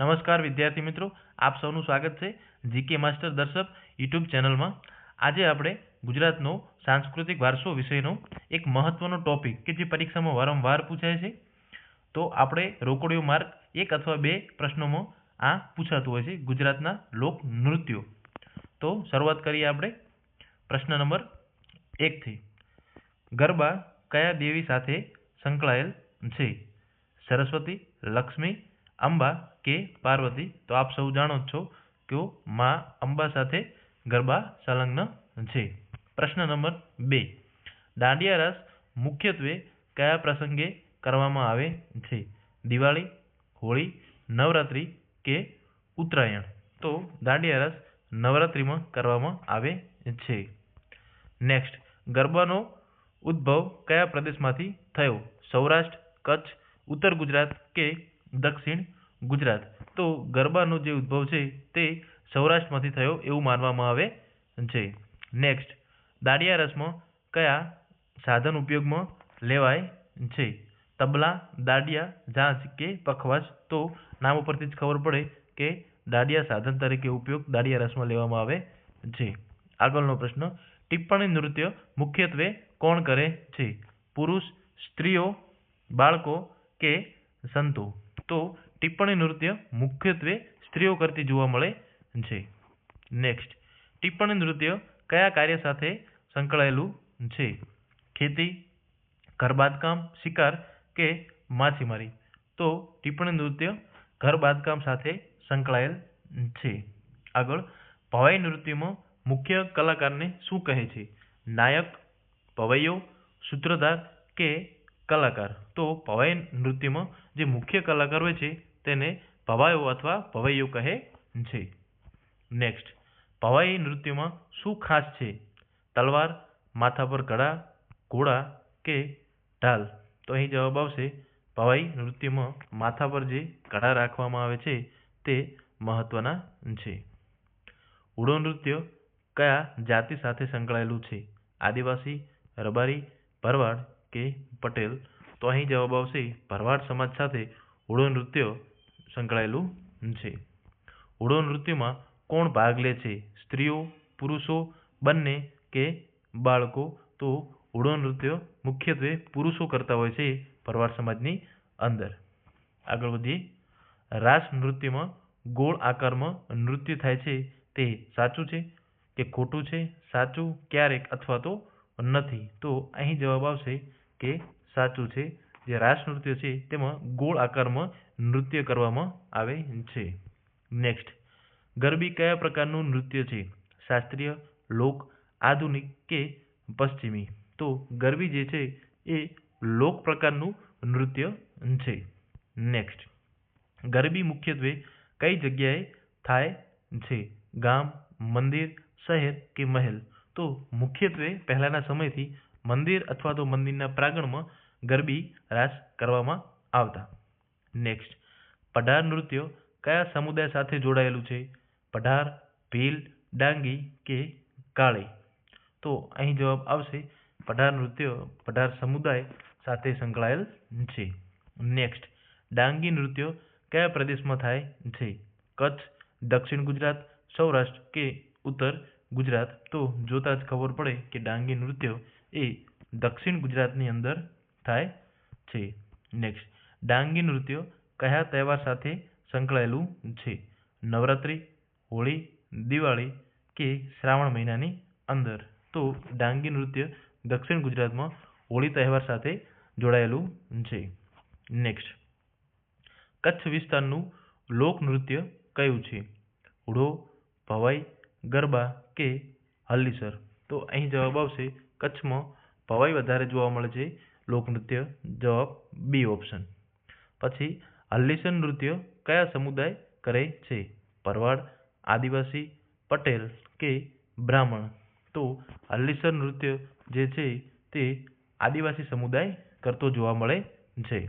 નમસ્કાર વિદ્યાર્થી મિત્રો, આપ સૌનું સ્વાગત છે જીકે માસ્ટર દર્શક યુટ્યુબ ચેનલમાં. આજે આપણે ગુજરાતનો સાંસ્કૃતિક વારસો વિષયનો એક મહત્વનો ટોપિક કે જે પરીક્ષામાં વારંવાર પૂછાય છે. તો આપણે રોકડિયો માર્ક એક અથવા બે પ્રશ્નોમાં આ પૂછાતું હોય છે, ગુજરાતના લોક નૃત્યો તો શરૂઆત કરીએ આપણે પ્રશ્ન નંબર એકથી. ગરબા કયા દેવી સાથે સંકળાયેલ છે? સરસ્વતી, લક્ષ્મી અંબા કે પાર્વતી, તો આપ સૌ જાણો જ છો કે માં અંબા સાથે ગરબા સંલગ્ન છે. પ્રશ્ન નંબર બે. દાંડિયા રસ મુખ્યત્વે કયા પ્રસંગે કરવામાં આવે છે? દિવાળી, હોળી, નવરાત્રિ કે ઉત્તરાયણ? તો દાંડિયા રસ નવરાત્રિમાં કરવામાં આવે છે. નેક્સ્ટ. ગરબાનો ઉદ્ભવ કયા પ્રદેશમાંથી થયો? સૌરાષ્ટ્ર, કચ્છ, ઉત્તર ગુજરાત કે દક્ષિણ ગુજરાત. તો ગરબાનો જે ઉદ્ભવ છે તે સૌરાષ્ટ્રમાંથી થયો એવું માનવામાં આવે છે. નેક્સ્ટ દાંડિયા રસમાં કયા સાધન ઉપયોગમાં લેવાય છે? તબલા, દાંડિયા, ઝાંઝ કે પખવાજ તો નામ ઉપરથી જ ખબર પડે કે દાંડિયા સાધન તરીકે ઉપયોગ દાંડિયા રસમાં લેવામાં આવે છે. આગળનો પ્રશ્ન, ટિપ્પણી નૃત્ય મુખ્યત્વે કોણ કરે છે? પુરુષ, સ્ત્રીઓ, બાળકો કે સંતો? તો ટિપ્પણી નૃત્ય મુખ્યત્વે સ્ત્રીઓ કરતી જોવા મળે છે. નેક્સ્ટ ટિપ્પણી નૃત્ય કયા કાર્ય સાથે સંકળાયેલું છે? ખેતી ઘર બાંધકામ શિકાર કે માછીમારી? તો ટિપ્પણી નૃત્ય ઘર બાંધકામ સાથે સંકળાયેલ છે. આગળ, ભવાઈ નૃત્યમાં મુખ્ય કલાકારને શું કહે છે? નાયક, ભવૈયો, સૂત્રધાર કે કલાકાર? તો ભવાઈ નૃત્યમાં જે મુખ્ય કલાકાર હોય છે, તેને ભવાયો અથવા ભવૈયો કહે છે. નેક્સ્ટ ભવાઈ નૃત્યમાં શું ખાસ છે? તલવાર, માથા પર ઘડા ઘોડા કે ઢાલ? તો અહીં જવાબ આવશે, ભવાઈ નૃત્યમાં માથા પર જે ઘડા રાખવામાં આવે છે, તે મહત્વના છે. ઉડો નૃત્ય કયા જાતિ સાથે સંકળાયેલું છે? આદિવાસી, રબારી, ભરવાડ કે પટેલ? તો અહીં જવાબ આવશે ભરવાડ સમાજ સાથે હુડો નૃત્ય સંકળાયેલું છે. હુડો નૃત્યમાં કોણ ભાગ લે છે? સ્ત્રીઓ, પુરુષો, બંને કે બાળકો? તો હુડો નૃત્ય મુખ્યત્વે પુરુષો કરતા હોય છે ભરવાડ સમાજની અંદર. આગળ વધીએ. રાસ નૃત્યમાં ગોળ આકારમાં નૃત્ય થાય છે. તે સાચું છે કે ખોટું છે? સાચું ક્યારેક અથવા તો નથી? તો અહીં જવાબ આવશે કે સાચું છે. જે રાસ નૃત્ય છે, તેમાં ગોળ આકારમાં નૃત્ય કરવામાં આવે છે. નેક્સ્ટ ગરબી કયા પ્રકારનું નૃત્ય છે? શાસ્ત્રીય, લોક, આધુનિક કે પશ્ચિમી? તો ગરબી જે છે, એ લોક પ્રકારનું નૃત્ય છે. નેક્સ્ટ ગરબી મુખ્યત્વે કઈ જગ્યાએ થાય છે? ગામ, મંદિર, શહેર કે મહેલ? તો મુખ્યત્વે પહેલાના સમયથી મંદિર અથવા તો મંદિરના પ્રાંગણમાં ગરબી રાસ કરવામાં આવતા. નેક્સ્ટ પઢાર નૃત્ય કયા સમુદાય સાથે જોડાયેલું છે? પઢાર, ભીલ, ડાંગી કે કાળી? તો અહીં જવાબ આવશે, પઢાર નૃત્ય પઢાર સમુદાય સાથે સંકળાયેલ છે. નેક્સ્ટ ડાંગી નૃત્ય કયા પ્રદેશમાં થાય છે? કચ્છ, દક્ષિણ ગુજરાત, સૌરાષ્ટ્ર કે ઉત્તર ગુજરાત? તો જોતા જ ખબર પડે કે ડાંગી નૃત્ય એ દક્ષિણ ગુજરાતની અંદર થાય છે. નેક્સ્ટ ડાંગી નૃત્ય કયા તહેવાર સાથે સંકળાયેલું છે? નવરાત્રિ, હોળી, દિવાળી કે શ્રાવણ મહિનાની અંદર? તો ડાંગી નૃત્ય દક્ષિણ ગુજરાતમાં હોળી તહેવાર સાથે જોડાયેલું છે. નેક્સ્ટ કચ્છ વિસ્તારનું લોકનૃત્ય કયું છે? ઉડો, ભવાઈ, ગરબા કે હલ્લીસર તો અહીં જવાબ આવશે, કચ્છમાં ભવાઈ વધારે જોવા મળે છે લોકનૃત્ય, જવાબ બી ઓપ્શન પછી હલ્લીસર નૃત્ય કયા સમુદાય કરે છે? ભરવાડ આદિવાસી, પટેલ કે બ્રાહ્મણ? તો હલ્લીસર નૃત્ય જે છે તે આદિવાસી સમુદાય કરતો જોવા મળે છે.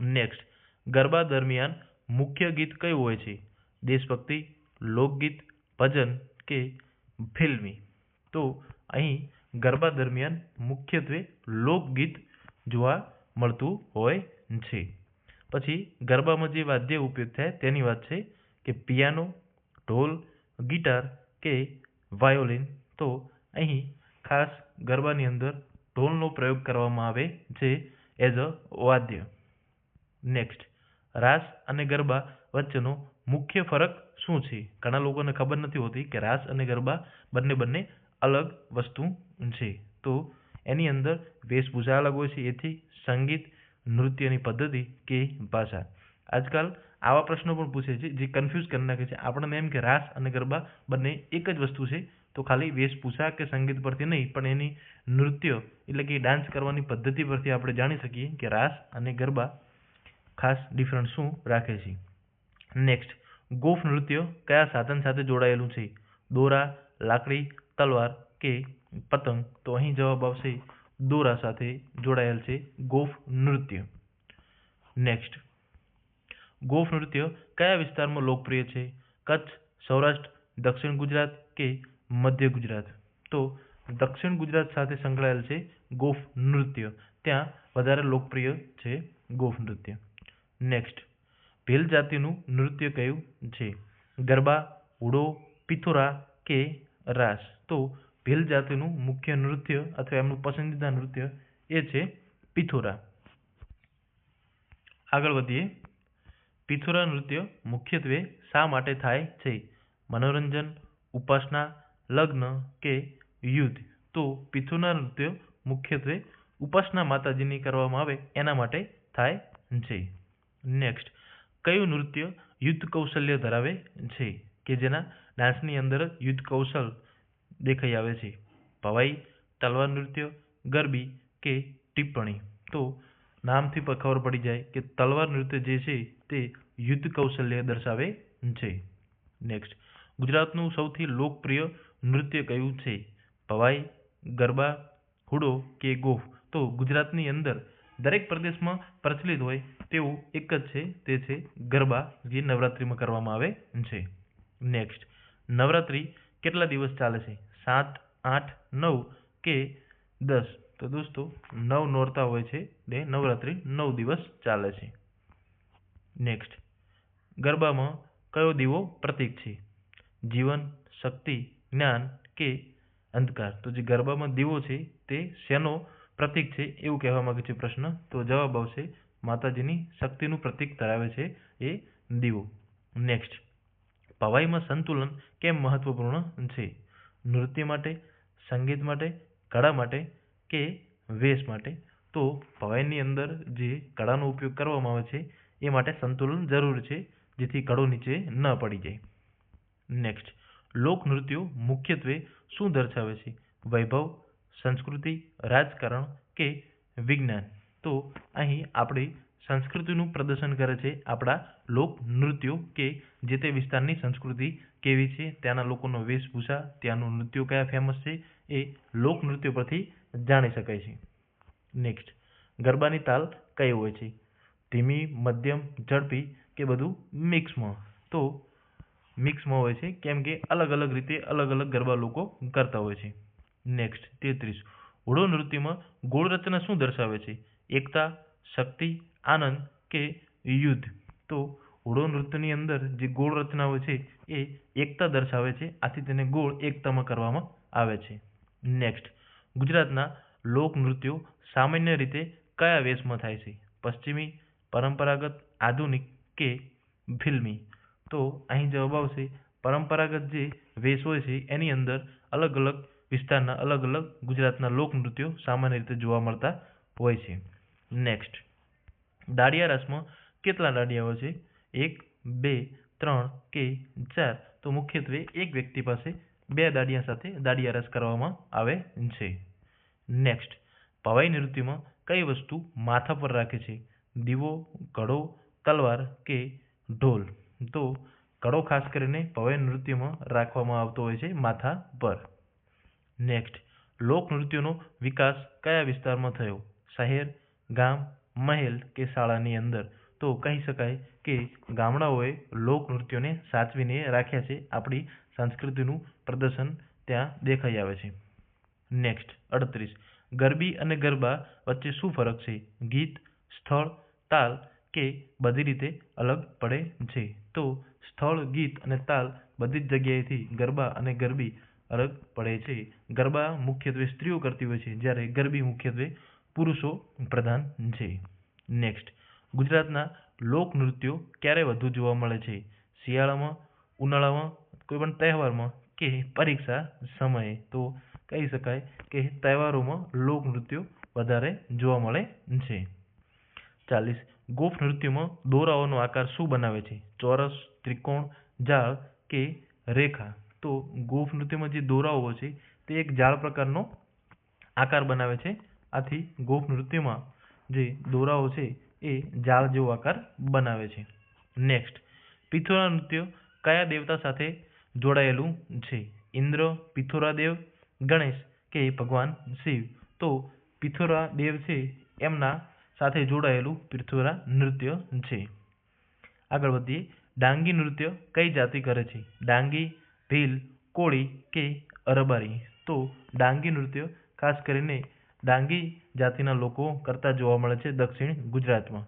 નેક્સ્ટ ગરબા દરમિયાન મુખ્ય ગીત કયું હોય છે? દેશભક્તિ, લોકગીત, ભજન કે ફિલ્મી? તો અહીં ગરબા દરમિયાન મુખ્યત્વે લોકગીત જોવા મળતું હોય છે. પછી ગરબામાં જે વાદ્ય ઉપયોગ થાય તેની વાત છે કે પિયાનો, ઢોલ, ગિટાર કે વાયોલિન. તો અહીં ખાસ ગરબાની અંદર ઢોલનો પ્રયોગ કરવામાં આવે છે એઝ અ વાદ્ય. નેક્સ્ટ, રાસ અને ગરબા વચ્ચેનો મુખ્ય ફરક શું છે? ઘણા લોકોને ખબર નથી હોતી કે રાસ અને ગરબા બંને બંને અલગ વસ્તુ છે. તો એની અંદર વેશભૂષા અલગ હોય છે. એથી સંગીત, નૃત્યની પદ્ધતિ કે ભાષા. આજકાલ આવા પ્રશ્નો પણ પૂછે છે જે કન્ફ્યુઝ કરી નાખે છે. આપણને એમ કે રાસ અને ગરબા બંને એક જ વસ્તુ છે, તો ખાલી વેશભૂષા કે સંગીત પરથી નહીં, પણ એની નૃત્ય એટલે કે ડાન્સ કરવાની પદ્ધતિ પરથી આપણે જાણી શકીએ કે રાસ અને ગરબા ખાસ ડિફરન્સ શું રાખે છે. નેક્સ્ટ ગોફ નૃત્ય કયા સાધન સાથે જોડાયેલું છે? દોરા, લાકડી, તલવાર કે પતંગ તો અહીં જવાબ આવશે દોરા સાથે જોડાયેલ છે ગોફ નૃત્ય. નેક્સ્ટ ગોફ નૃત્ય કયા વિસ્તારમાં લોકપ્રિય છે? કચ્છ, સૌરાષ્ટ્ર, દક્ષિણ ગુજરાત કે મધ્ય ગુજરાત? તો દક્ષિણ ગુજરાત સાથે સંકળાયેલ છે ગોફ નૃત્ય. ત્યાં વધારે લોકપ્રિય છે ગોફ નૃત્ય. નેક્સ્ટ ભીલ જાતિનું નૃત્ય કયું છે? ગરબા હુડો પિથોરા કે રાસ? તો ભીલ જાતિનું મુખ્ય નૃત્ય અથવા એમનું પસંદીદા નૃત્ય એ છે પિથોરા. આગળ વધીએ. પિથોરા નૃત્ય મુખ્યત્વે શા માટે થાય છે? મનોરંજન, ઉપાસના, લગ્ન કે યુદ્ધ? તો પિથોરા નૃત્ય મુખ્યત્વે ઉપાસના માતાજીની કરવામાં આવે એના માટે થાય છે. નેક્સ્ટ, કયું નૃત્ય યુદ્ધ કૌશલ્ય ધરાવે છે? કે જેના ડાન્સની અંદર યુદ્ધ કૌશલ દેખાઈ આવે છે. ભવાઈ, તલવાર નૃત્ય, ગરબી કે ટિપ્પણી. તો નામથી પણ ખબર પડી જાય કે તલવાર નૃત્ય જે છે તે યુદ્ધ કૌશલ્ય દર્શાવે છે. નેક્સ્ટ ગુજરાતનું સૌથી લોકપ્રિય નૃત્ય કયું છે? ભવાઈ, ગરબા, હુડો કે ગોફ? તો ગુજરાતની અંદર દરેક પ્રદેશમાં પ્રચલિત હોય તેવું એક જ છે. તે છે ગરબા, જે નવરાત્રિમાં કરવામાં આવે છે. નેક્સ્ટ નવરાત્રિ કેટલા દિવસ ચાલે છે? સાત, આઠ, નવ કે દસ. તો દોસ્તો, નવ નોરતા હોય છે. ને નવરાત્રિ, નવ દિવસ ચાલે છે. નેક્સ્ટ ગરબામાં કયો દીવો પ્રતીક છે? જીવન, શક્તિ, જ્ઞાન કે અંધકાર? તો જે ગરબામાં દીવો છે, તે શેનો પ્રતીક છે એવું કહેવા માંગે છે પ્રશ્ન? તો જવાબ આવશે, માતાજીની શક્તિનું પ્રતીક ધરાવે છે એ દીવો. નેક્સ્ટ પવાઈમાં સંતુલન કેમ મહત્વપૂર્ણ છે? નૃત્ય માટે, સંગીત માટે, કળા માટે કે વેશ માટે. તો ભવાઈની અંદર જે કળાનો ઉપયોગ કરવામાં આવે છે, એ માટે સંતુલન જરૂર છે, જેથી કળો નીચે ન પડી જાય. નેક્સ્ટ લોકનૃત્યો મુખ્યત્વે શું દર્શાવે છે? વૈભવ, સંસ્કૃતિ, રાજકારણ કે વિજ્ઞાન? તો અહીં આપણી સંસ્કૃતિનું પ્રદર્શન કરે છે આપણા લોકનૃત્યો કે જે તે વિસ્તારની સંસ્કૃતિ કેવી છે, ત્યાંના લોકોનો વેશભૂષા, ત્યાંનું નૃત્યો કયા ફેમસ છે, એ લોકનૃત્યો પરથી જાણી શકાય છે. નેક્સ્ટ ગરબાની તાલ કઈ હોય છે? ધીમી, મધ્યમ, ઝડપી કે બધું મિક્સમાં તો મિક્સમાં હોય છે કેમ કે અલગ અલગ રીતે અલગ અલગ ગરબા લોકો કરતા હોય છે. નેક્સ્ટ તેત્રીસ, હોળો નૃત્યમાં ગોળ રચના શું દર્શાવે છે? એકતા, શક્તિ, આનંદ કે યુદ્ધ? તો હુડો નૃત્યની અંદર જે ગોળ રચનાઓ છે, એ એકતા દર્શાવે છે. આથી તેને ગોળ એકતામાં કરવામાં આવે છે. નેક્સ્ટ ગુજરાતના લોકનૃત્યો સામાન્ય રીતે કયા વેશમાં થાય છે? પશ્ચિમી, પરંપરાગત, આધુનિક કે ફિલ્મી? તો અહીં જવાબ આવશે, પરંપરાગત જે વેશ હોય છે, એની અંદર અલગ અલગ વિસ્તારના અલગ અલગ ગુજરાતના લોકનૃત્યો સામાન્ય રીતે જોવા મળતા હોય છે. નેક્સ્ટ દાડિયા રસમાં કેટલા દાડિયાઓ છે? એક, બે, ત્રણ કે ચાર તો મુખ્યત્વે એક વ્યક્તિ પાસે બે દાડિયા સાથે દાડિયા રસ કરવામાં આવે છે. નેક્સ્ટ ભવાઈ નૃત્યમાં કઈ વસ્તુ માથા પર રાખે છે? દીવો કડો તલવાર કે ઢોલ? તો કડો ખાસ કરીને ભવાઈ નૃત્યમાં રાખવામાં આવતો હોય છે માથા પર. નેક્સ્ટ લોકનૃત્યનો વિકાસ કયા વિસ્તારમાં થયો? શહેર, ગામ, મહેલ કે શાળાની અંદર? તો કહી શકાય કે ગામડાઓએ લોકનૃત્યોને સાચવીને રાખ્યા છે. આપણી સંસ્કૃતિનું પ્રદર્શન ત્યાં દેખાઈ આવે છે. નેક્સ્ટ અડત્રીસ. ગરબી અને ગરબા વચ્ચે શું ફરક છે? ગીત, સ્થળ, તાલ કે બધી રીતે અલગ પડે છે? તો સ્થળ, ગીત અને તાલ બધી જ જગ્યાએથી ગરબા અને ગરબી અલગ પડે છે. ગરબા મુખ્યત્વે સ્ત્રીઓ કરતી હોય છે, જ્યારે ગરબી મુખ્યત્વે પુરુષો પ્રધાન છે. નેક્સ્ટ ગુજરાતના લોકનૃત્યો ક્યારે વધુ જોવા મળે છે. શિયાળામાં, ઉનાળામાં કોઈ પણ તહેવારમાં કે પરીક્ષા સમયે તો કહી શકાય કે તહેવારોમાં લોકનૃત્યો વધારે જોવા મળે છે. ચાલીસ, ગોફ નૃત્યમાં દોરાઓનો આકાર શું બનાવે છે? ચોરસ, ત્રિકોણ, જાળ કે રેખા? તો ગોફ નૃત્યમાં જે દોરાઓ છે, તે એક જાળ પ્રકારનો આકાર બનાવે છે. આથી ગોફ નૃત્યમાં જે દોરાઓ છે એ જાળ જેવો આકાર બનાવે છે. નેક્સ્ટ પિથોરા નૃત્ય કયા દેવતા સાથે જોડાયેલું છે? ઇન્દ્ર, પિથોરા દેવ, ગણેશ કે ભગવાન શિવ? તો પિથોરા દેવ છે, એમના સાથે જોડાયેલું પિથોરા નૃત્ય છે. આગળ વધીએ, ડાંગી નૃત્ય કઈ જાતિ કરે છે? ડાંગી, ભીલ, કોળી કે અરબારી? તો ડાંગી નૃત્ય ખાસ કરીને ડાંગી જાતિના લોકો કરતા જોવા મળે છે દક્ષિણ ગુજરાતમાં.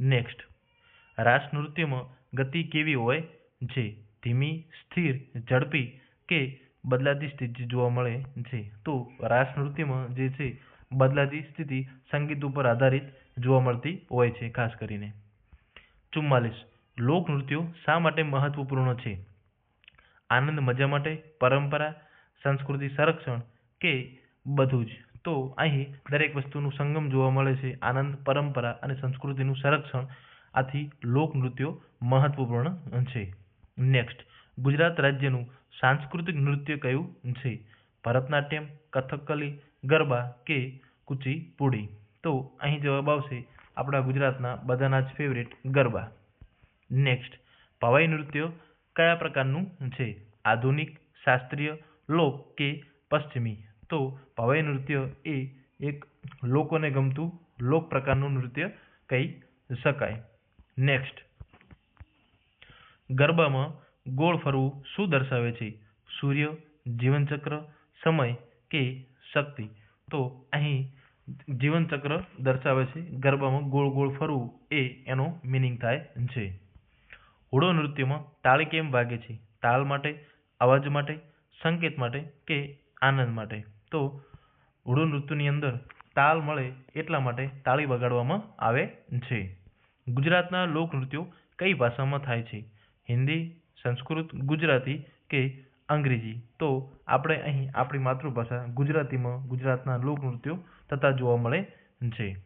નેક્સ્ટ રાસ નૃત્યમાં ગતિ કેવી હોય? છે ધીમી, સ્થિર, ઝડપી કે બદલાતી સ્થિતિ જોવા મળે છે? તો રાસ નૃત્યમાં જે છે બદલાતી સ્થિતિ સંગીત ઉપર આધારિત જોવા મળતી હોય છે, ખાસ કરીને. ચુમ્માલીસ. લોકનૃત્યો શા માટે મહત્વપૂર્ણ છે? આનંદ, મજા માટે, પરંપરા, સંસ્કૃતિ, સંરક્ષણ કે બધું જ? તો અહીં દરેક વસ્તુનું સંગમ જોવા મળે છે. આનંદ, પરંપરા અને સંસ્કૃતિનું સંરક્ષણ આથી લોકનૃત્યો મહત્વપૂર્ણ છે. નેક્સ્ટ ગુજરાત રાજ્યનું સાંસ્કૃતિક નૃત્ય કયું છે? ભરતનાટ્યમ કથકલી ગરબા કે કુચીપુડી? તો અહીં જવાબ આવશે આપણા ગુજરાતના બધાના જ ફેવરેટ ગરબા. નેક્સ્ટ ભવાઈ નૃત્ય કયા પ્રકારનું છે? આધુનિક, શાસ્ત્રીય, લોક કે પશ્ચિમી? તો ભવાઈ નૃત્ય એ એક લોકોને ગમતું લોક પ્રકારનું નૃત્ય કહી શકાય. નેક્સ્ટ ગરબામાં ગોળ ફરવું શું દર્શાવે છે? સૂર્ય, જીવનચક્ર, સમય કે શક્તિ? તો અહીં જીવનચક્ર દર્શાવે છે ગરબામાં ગોળ ગોળ ફરવું એ એનો મિનિંગ થાય છે. હુડો નૃત્યમાં તાળી કેમ વાગે છે? તાલ માટે, અવાજ માટે, સંકેત માટે કે આનંદ માટે? તો હુડો નૃત્યની અંદર તાલ મળે એટલા માટે તાળી વગાડવામાં આવે છે. ગુજરાતના લોકનૃત્યો કઈ ભાષામાં થાય છે? હિન્દી, સંસ્કૃત, ગુજરાતી કે અંગ્રેજી? તો આપણે અહીં આપણી માતૃભાષા ગુજરાતીમાં ગુજરાતના લોકનૃત્યો થતા જોવા મળે છે.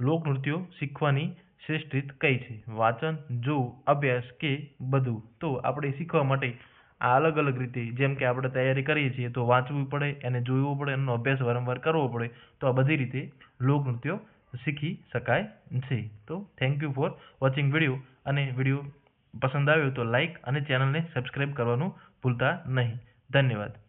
લોકનૃત્યો શીખવાની શ્રેષ્ઠ રીત કઈ છે? વાંચન, જોવું, અભ્યાસ કે બધું? તો આપણે શીખવા માટે આ અલગ અલગ રીતે જેમ કે આપણે તૈયારી કરીએ છીએ તો વાંચવું પડે, એને જોવું પડે, એનો અભ્યાસ વારંવાર કરવો પડે, તો આ બધી રીતે લોકનૃત્યો શીખી શકાય છે. તો thank you for watching video અને વીડિયો પસંદ આવ્યો તો લાઇક અને ચેનલને સબસ્ક્રાઈબ કરવાનું ભૂલતા નહીં. ધન્યવાદ.